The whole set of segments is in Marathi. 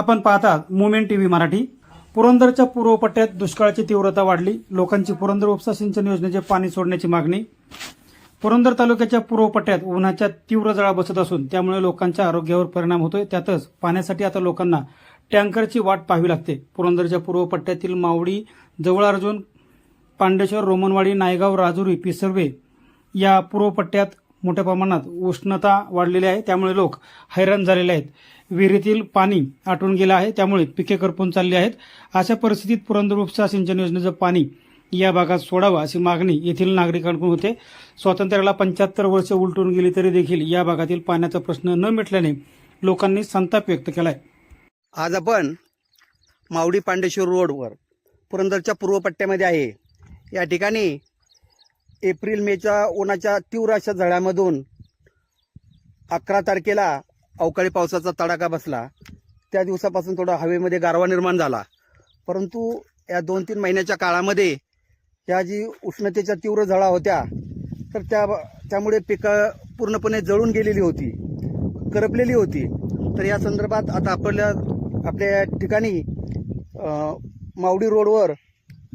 आपण पाहतात मुमेंट टीव्ही मराठी. पुरंदरच्या पूर्व पट्ट्यात दुष्काळाची तीव्रता वाढली. लोकांची पुरंदर उपसा सिंचन योजनेचे पाणी सोडण्याची मागणी. पुरंदर तालुक्याच्या पूर्व पट्ट्यात उन्हाच्या तीव्र जळा बसत असून त्यामुळे लोकांच्या आरोग्यावर परिणाम होतोय. त्यातच पाण्यासाठी आता लोकांना टँकरची वाट पाहावी लागते. पुरंदरच्या पूर्व पट्ट्यातील मावडी जवळ अर्जुन पांडेश्वर रोमनवाडी नायगाव राजुरी पिसर्वे या पूर्व पट्ट्यात मोठ्या प्रमाणात उष्णता वाढलेली आहे. त्यामुळे लोक हैराण झालेले आहेत. विहिरीतील पाणी आटून गेलं आहे. त्यामुळे पिके करपून चालली आहेत. अशा परिस्थितीत पुरंदर उपसा सिंचन योजनेचं पाणी या भागात सोडावं अशी मागणी येथील नागरिकांकडून होते. स्वातंत्र्याला पंच्याहत्तर वर्ष उलटून गेली तरी देखील या भागातील पाण्याचा प्रश्न न मिटल्याने लोकांनी संताप व्यक्त केलाय. आज आपण मावडी पांडेश्वर रोडवर पुरंदरच्या पूर्व पट्ट्यामध्ये आहे. या ठिकाणी एप्रिल मेच्या उन्हाच्या तीव्र अशा झळ्यामधून अकरा तारखेला अवकाळी पावसाचा तडाखा बसला. त्या दिवसापासून थोडा हवेमध्ये गारवा निर्माण झाला. परंतु या दोन तीन महिन्याच्या काळामध्ये या जी उष्णतेच्या तीव्र झळा होत्या तर त्या त्यामुळे पिकं पूर्णपणे जळून गेलेली होती करपलेली होती. तर या संदर्भात आता आपल्या आपल्या ठिकाणी मावडी रोडवर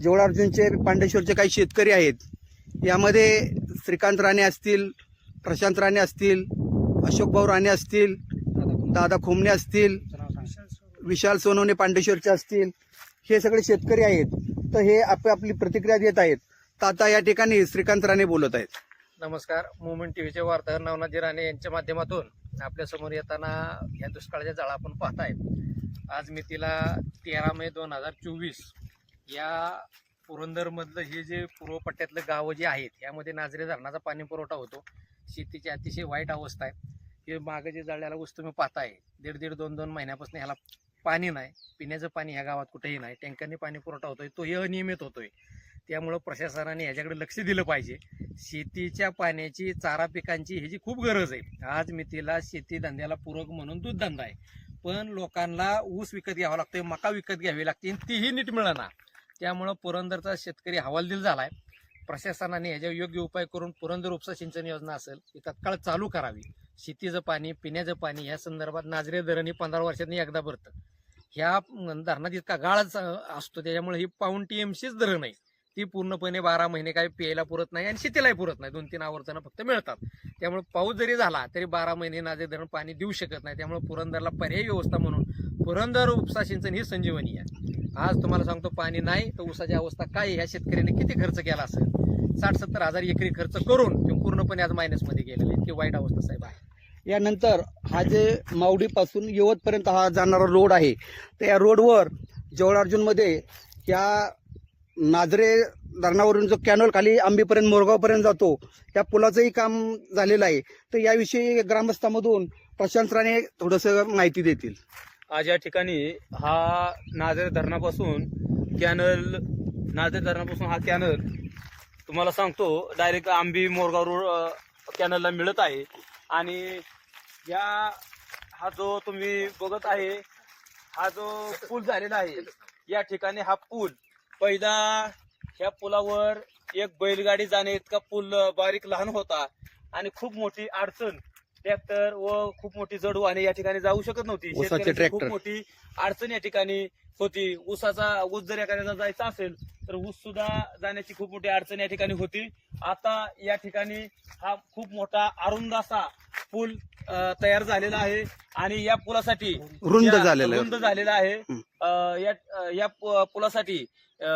जवळार्जुनचे पांडेश्वरचे काही शेतकरी आहेत. यामध्ये श्रीकांत राणे असतील प्रशांत राणे असतील अशोकभाऊ राणे असतील दादा खोमणे असतील विशाल सोनवणे पांडेश्वरचे असतील हे सगळे शेतकरी आहेत. तर हे आप आपली प्रतिक्रिया देत आहेत. तर आता या ठिकाणी श्रीकांत राणे बोलत आहेत. नमस्कार. मुवमेंट टीव्हीचे वार्ताहर नवनाथजी राणे यांच्या माध्यमातून आपल्यासमोर येताना या दुष्काळाच्या जाळा आपण पाहतायत. आज मी तिला तेरा मे दोन हजार चोवीस या पुरंदरमधलं हे जे पूर्व पट्ट्यातलं गावं जे आहेत यामध्ये नाझरे धरणाचा पाणी पुरवठा होतो. शेतीची अतिशय वाईट अवस्था आहे. हे मागं जे जळल्याला वस्तू तुम्ही पाहताय दीड दीड दोन दोन महिन्यापासून ह्याला पाणी नाही पिण्याचं पाणी ह्या गावात कुठेही नाही टँकरने पाणी पुरवठा होतोय तोही अनियमित होतोय. त्यामुळं प्रशासनाने ह्याच्याकडे लक्ष दिलं पाहिजे. शेतीच्या पाण्याची चारा पिकांची ह्याची खूप गरज आहे. आज मितीला शेती धंद्याला पूरक म्हणून दूध धंदा आहे. पण लोकांना ऊस विकत घ्यावा लागतोय मका विकत घ्यावी लागते आणि तीही नीट मिळणार त्यामुळं पुरंदरचा शेतकरी हवालदिल आहे प्रशासनाने ह्याच्यावर योग्य उपाय करून पुरंदर उपसा सिंचन योजना असेल ती तत्काळ चालू करावी. शेतीचं पाणी पिण्याचं पाणी या संदर्भात नाजरे धरण ही पंधरा वर्षांनी एकदा भरतं. ह्या धरणात इतका गाळच असतो त्याच्यामुळे ही पाऊन टी एमसीच धरण आहे. ती पूर्णपणे बारा महिने काही प्यायला पुरत नाही आणि शेतीलाही पुरत नाही. दोन तीन आवर्तनं फक्त मिळतात. त्यामुळे पाऊस जरी झाला तरी बारा महिने नाजे धरण पाणी देऊ शकत नाही. त्यामुळे पुरंदरला पर्यायी व्यवस्था म्हणून पुरंदर उपसा सिंचन ही संजीवनी आहे. आज तुम्हाला सांगतो पाणी नाही तर ऊसाची अवस्था काय आहे? ह्या शेतकऱ्याने किती खर्च केला असेल? साठ सत्तर हजार एकरी खर्च करून ते पूर्णपणे आज मायनसमध्ये गेलेले इतकी वाईट अवस्था साहेब आहे. यानंतर हा जे मावडीपासून यवतपर्यंत हा जाणारा रोड आहे तर या रोडवर जवळार्जूनमध्ये या नाजरे धरणावरून जो कॅनॉल खाली आंबीपर्यंत मोरगावपर्यंत जातो त्या पुलाचंही काम झालेलं आहे. तर याविषयी ग्रामस्थामधून प्रशांत राणे थोडंसं माहिती देतील. आज या ठिकाणी हा नाझर धरणापासून कॅनल नाझर धरणापासून हा कॅनल तुम्हाला सांगतो डायरेक्ट आंबी मोरगाव रोड कॅनलला मिळत आहे. आणि या हा जो तुम्ही बघत आहे हा जो पूल झालेला आहे या ठिकाणी हा पूल पहिला ह्या पुलावर एक बैलगाडी जाणे इतका पूल बारीक लहान होता. आणि खूप मोठी अडचण ट्रॅक्टर व खूप मोठी जड वाहने या ठिकाणी जाऊ शकत नव्हती ऊसाचे शेतकऱ्याची खूप. मोठी अडचण या ठिकाणी होती ऊसाचा ऊस जर एखाद्याचा जायचा असेल तर ऊस सुद्धा जाण्याची खूप मोठी अडचण या ठिकाणी होती आता या ठिकाणी हा खूप मोठा अरुंद असा पूल अ, तयार झालेला आहे आणि या पुलासाठी रुंद या- झालेला आहे. रुंद झालेला आहे हं. अ, या अ, या पु- पुलासाठी अ,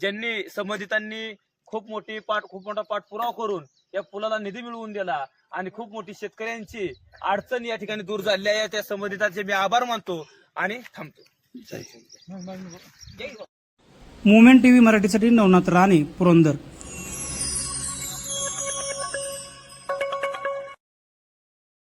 ज्यांनी संबंधितांनी खूप मोठी पाठ खूप मोठा पाठपुरावा करून या पुलाला निधी मिळवून दिला आणि खूप मोठी शेतकऱ्यांची अडचण या ठिकाणी दूर झाली आहे. त्या संबंधितांचे मी आभार मानतो आणि थांबतो. मुवमेंट टीव्ही मराठीसाठी नवनाथ राणे पुरंदर.